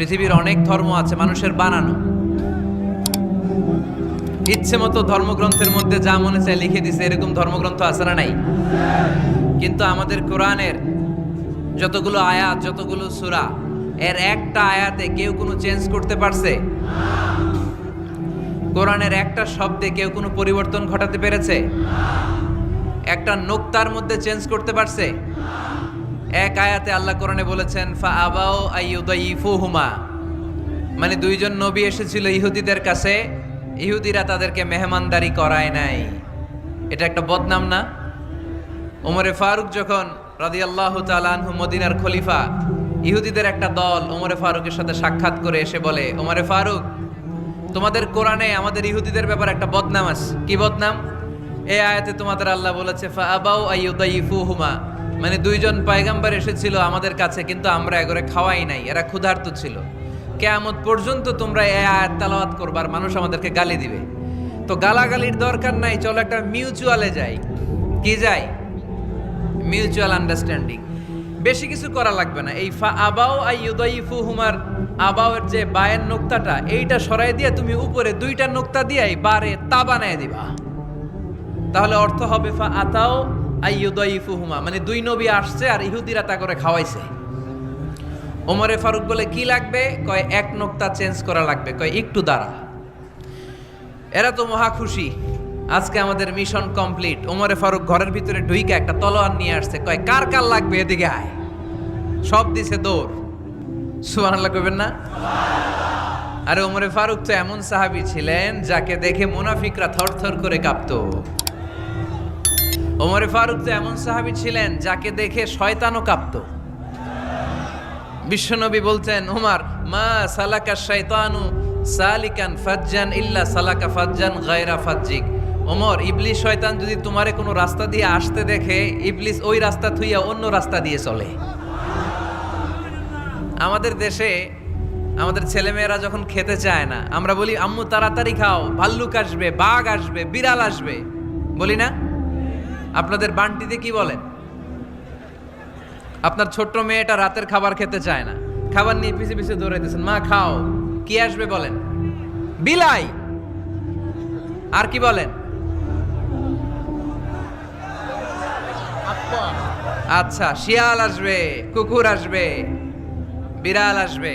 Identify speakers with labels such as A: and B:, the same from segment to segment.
A: পৃথিবীর অনেক ধর্ম আছে, মানুষের বানানো। ইচ্ছে মতো ধর্মগ্রন্থের মধ্যে যা মনে চায় লিখে দিছে, এরকম ধর্মগ্রন্থ আছে না নাই? কিন্তু আমাদের কোরআনের যতগুলো আয়াত, যতগুলো সূরা, এর একটা আয়াতে কেউ কোনো চেঞ্জ করতে পারছে? কোরআনের একটা শব্দে কেউ কোনো পরিবর্তন ঘটাতে পেরেছে? একটা নোক্তার মধ্যে চেঞ্জ করতে পারছে? এক আয়াতে আল্লাহ কোরআনে বলেছেন, ফা আবাও আইয়ুদাইফুহুমা মানে দুইজন নবী এসেছিল ইহুদিদের কাছে, ইহুদিরা তাদেরকে মেহমানদারি করায় নাই। এটা একটা বদনাম না? ওমরে ফারুক যখন রাদিয়াল্লাহু তাআলা আনহু মদিনার খলিফা, ইহুদিদের একটা দল ওমরে ফারুকের সাথে সাক্ষাৎ করে এসে বলে, ওমরে ফারুক, তোমাদের কোরআনে আমাদের ইহুদিদের ব্যাপারে একটা বদনাম আছে। কি বদনাম? এ আয়াতে তোমাদের আল্লাহ বলেছে, ফা আবাউ আইয়ুদাইফুহুমা মানে দুইজন পায়গাম্বার এসেছিল আমাদের কাছে, কিন্তু আমরা এগরে খাওয়াই নাই, এরা ক্ষুধার্ত ছিল। কেয়ামত পর্যন্ত তোমরা এ আয়াত তালাওয়াত করবার মানুষ আমাদেরকে গালি দিবে। তো গালাগালির দরকার নাই, চলো একটা মিউচুয়ালে যাই। কি যাই? Mutual understanding. বেশি কিছু করা লাগবে না। এই ফা আবাও আই ইউদাইফু হুমার আবাওয়ের যে বায়ের নোক্তাটা, এইটা সরাই দিয়ে তুমি উপরে দুইটা নোক্তা দিয়াই বারে তা বানায় দিবা। তাহলে অর্থ হবে ফা আতাও মানে দুই নবী আসছে আর ইহুদিরা তা করে খাওয়াইছে। ওমরে ফারুক বলে, কি লাগবে? কয়, এক নোক্তা চেঞ্জ করা লাগবে। কয়, একটু দাঁড়া। এরা তো মহা খুশি। আজকে আমাদের মিশন কমপ্লিট। ওমরে ফারুক ঘরের ভিতরে ঢুইকে একটা তলোয়ার নিয়ে আসছে। কয়, কার কার লাগবে এদিকে আয়? সব দিছে দৌড়। সুবহানাল্লাহ কইবেন না? আরে ওমরে ফারুক তো এমন সাহাবী ছিলেন যাকে দেখে মুনাফিকরা থরথর করে কাঁপতো। ওমরে ফারুক তো এমন সাহাবী ছিলেন যাকে দেখে শয়তানও কাঁপতো। বিশ্বনবী বলতেন উমার মা সালাকা শয়তানু সালিকান ফাজ্জান ইল্লা সালাকা ফাজ্জান গায়রা ফাজ্জিক। ওমর, ইবলিস শয়তান যদি তোমারে কোনো রাস্তা দিয়ে আসতে দেখে, ইবলিস ওই রাস্তা থুইয়া অন্য রাস্তা দিয়ে চলে। আমাদের দেশে আমাদের ছেলেমেয়েরা যখন খেতে চায় না, আমরা বলি, আম্মু, তাড়াতাড়ি খাও, ভাল্লুক আসবে, বাঘ আসবে, বিড়াল আসবে। বলি না? আপনাদের বান্টিতে কি বলেন? আপনার ছোট্ট মেয়েটা রাতের খাবার খেতে চায় না। খাবার নিয়ে পিছে পিছে দৌড়াইতেছেন। মা খাও। কি আসবে বলেন? বিলাই! আর কি বলেন? আচ্ছা শিয়াল আসবে কুকুর আসবে বিড়াল আসবে।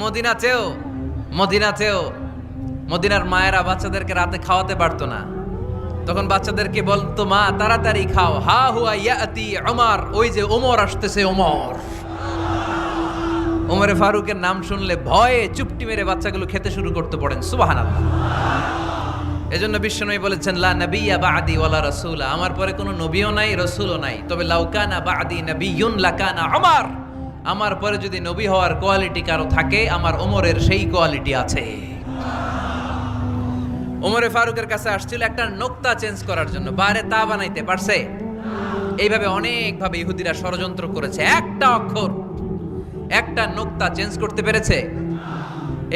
A: মদিনাতেও মদিনাতেও মদিনার মায়েরা বাচ্চাদেরকে রাতে খাওয়াতে পারতো না। তখন বাচ্চাদেরকে বলতো মা তাড়াতাড়ি খাও। হা হুয়া ইয়াতি ওমর ওই যে ওমর আসতেছে ওমর ওমরে ফারুকের নাম শুনলে ভয়ে চুপটি মেরে বাচ্চাগুলো খেতে শুরু করতে পড়েন, সুবহানাল্লাহ। এজন্য বিশ্বনবী বলেছেন, লা নাবিয়্যা বাদি ওয়ালা রাসূলা। আমার পরে কোনো নবীও নাই, রাসূলও নাই। তবে লাউকানা বাদি নাবিয়্যুন লাকানা ওমর আমার পরে যদি নবী হওয়ার কোয়ালিটি কারও থাকে, আমার ওমরের সেই কোয়ালিটি আছে। ওমরে ফারুকের কাছে আসছিল একটা নোক্তা চেঞ্জ করার জন্য, বারে তা বানাইতে পারছে। এইভাবে অনেকভাবে ইহুদিরা ষড়যন্ত্র করেছে, একটা অক্ষর, একটা নোক্তা চেঞ্জ করতে পেরেছে।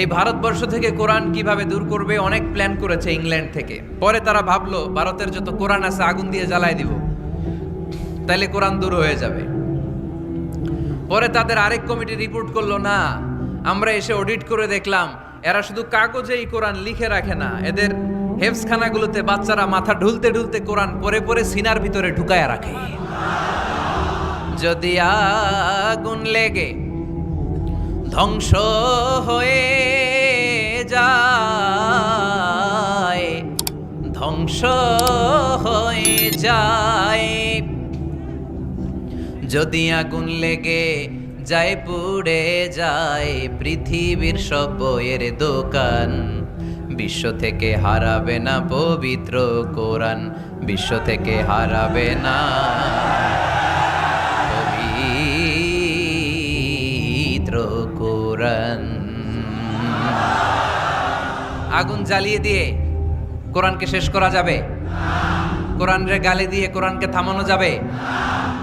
A: এই ভারতবর্ষ থেকে কোরআন কীভাবে দূর করবে, অনেক প্ল্যান করেছে ইংল্যান্ড থেকে। পরে তারা ভাবলো, ভারতের যত কোরআন আছে, আগুন দিয়ে জ্বালাই দিব। তাইলে কোরআন দূর হয়ে যাবে। পরে তাদের আরেক কমিটি রিপোর্ট করল, না, আমরা এসে অডিট করে দেখলাম এরা শুধু কাগজেই কোরআন লিখে রাখে না, এদের হেফসখানাগুলোতে বাচ্চারা মাথা ঢুলতে ঢুলতে কোরআন পরে পরে সিনার ভিতরে ঢুকায়া রাখে। যদি আগুন লেগে ধ্বংস হয়ে যায়, ধ্বংস হয়ে যায়। যদি আগুন লেগে যায় পুড়ে যায় পৃথিবীর সব বইয়ের দোকান। বিশ্ব থেকে হারাবে না পবিত্র কোরআন। বিশ্ব থেকে হারাবে না পবিত্র কোরআন। আগুন জ্বালিয়ে দিয়ে কোরআনকে শেষ করা যাবে। কোরআনের গালি দিয়ে কোরআনকে থামানো যাবে।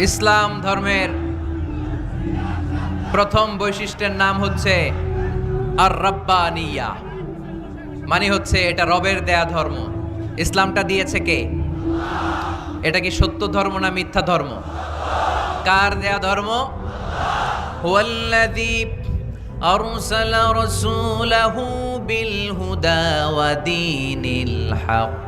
A: ইসলাম ধর্মের প্রথম বৈশিষ্ট্যের নাম হচ্ছে আর রব্বানিয়া মানে হচ্ছে এটা রবের দেয়া ধর্ম। ইসলামটা দিয়েছে কে? এটা কি সত্য ধর্ম না মিথ্যা ধর্ম? কার দেয়া ধর্ম? হুয়াল্লাযী আরসালা রাসূলাহু বিল হুদা ওয়া দীনিল হক।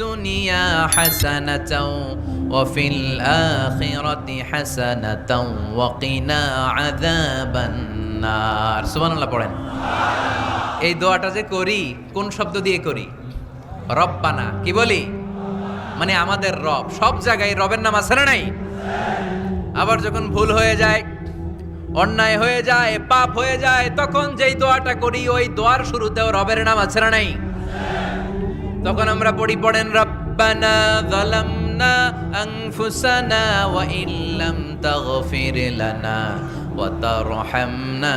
A: দুনিয়া হাসানাতাও ওয়া ফিল আখিরাতি হাসানাতাও ওয়া কিনা আযাবান নার সুবহানাল্লাহ পড়েন। এই দোয়াটা যে করি, কোন শব্দ দিয়ে করি? রব্বানা। কি বলি? মানে আমাদের রব। সব জায়গায় রবের নাম আছে না নাই? আবার যখন ভুল হয়ে যায়, অন্যায় হয়ে যায়, পাপ হয়ে যায়, তখন যেই দোয়াটা করি, ওই দোয়ার শুরুতেও রবের নাম আছে না নাই? তখন আমরা পড়ি, পড়েন, রব্বানা আনফুসানা ওয়া ইল্লাম তাগফির লানা ওয়া তারহামনা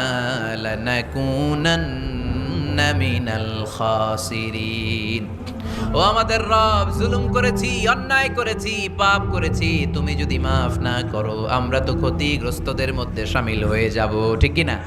A: লানাকুনান্না মিনাল খাসিরিন। ও আমাদের রব, জুলুম করেছি, অন্যায় করেছি, পাপ করেছি, তুমি যদি মাফ না করো, আমরা তো ক্ষতিগ্রস্তদের মধ্যে সামিল হয়ে যাব, ঠিক কি না